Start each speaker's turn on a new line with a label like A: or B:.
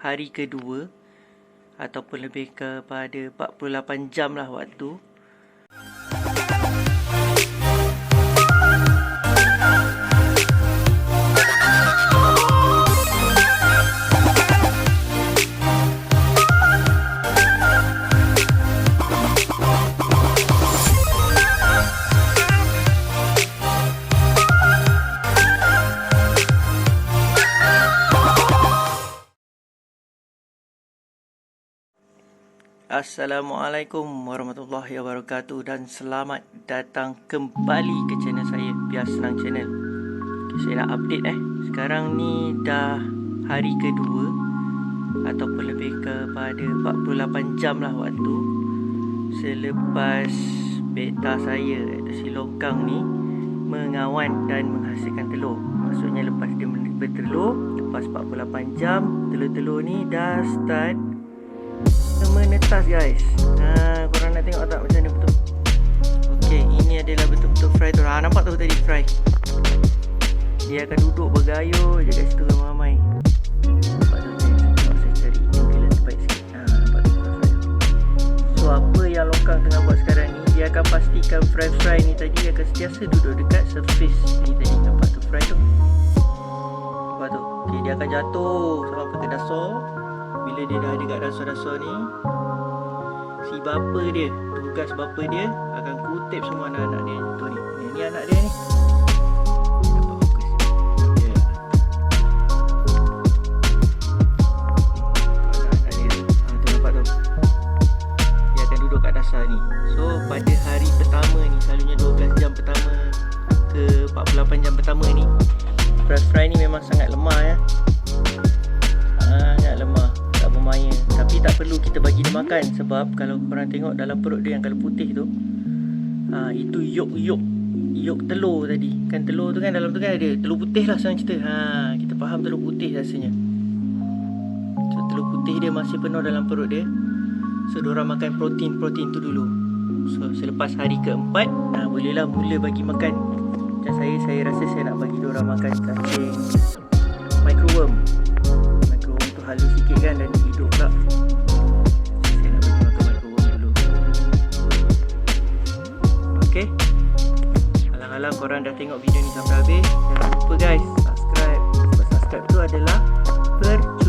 A: hari kedua ataupun lebih kepada 48 jam lah waktu. Assalamualaikum warahmatullahi wabarakatuh dan selamat datang kembali ke channel saya Biar Senang Channel. Okay, Saya nak update eh. Sekarang ni dah hari kedua Ataupun lebih kepada 48 jam lah waktu Selepas beta saya si longkang ni Mengawan dan menghasilkan telur. Maksudnya lepas dia bertelur Lepas 48 jam Telur-telur ni dah start menetas guys. Ha, Korang nak tengok tak macam mana betul? Okay ini adalah betul-betul fry tu. Ha, Nampak tu tadi fry? Dia akan duduk bergayur je kat situ ramai-ramai fry So apa yang longkang tengah buat sekarang ni Dia akan pastikan fry-fry ni tadi Akan sentiasa duduk dekat surface ni tadi. Nampak tu fry tu? Nampak tu? Okay dia akan jatuh sampai ke dasar bila dia dah dekat dasar-dasar ni si bapa dia tugas bapa dia akan kutip semua anak-anak dia tu ni. Ni, anak dia ni. Nampak fokus. Ya. Anak-anak dia. Ha, tu nampak tu? Dia akan duduk kat dasar ni. So pada hari pertama ni selalunya 12 jam pertama ke 48 jam pertama ni fry fry ni memang sangat lemah ya tak perlu kita bagi dia makan. Sebab kalau korang tengok dalam perut dia yang kalau putih tu ha, itu yolk-yolk yolk telur tadi. Kan telur tu kan dalam tu kan ada telur putih lah senang cerita. Ha, kita faham telur putih rasanya. So telur putih dia masih penuh dalam perut dia. So diorang makan protein-protein tu dulu. So selepas hari keempat ha, bolehlah mula bagi makan. Macam saya saya rasa saya nak bagi diorang makan cacing korang dah tengok video ni sampai habis. Jangan lupa guys Subscribe. Sebab subscribe tu adalah Per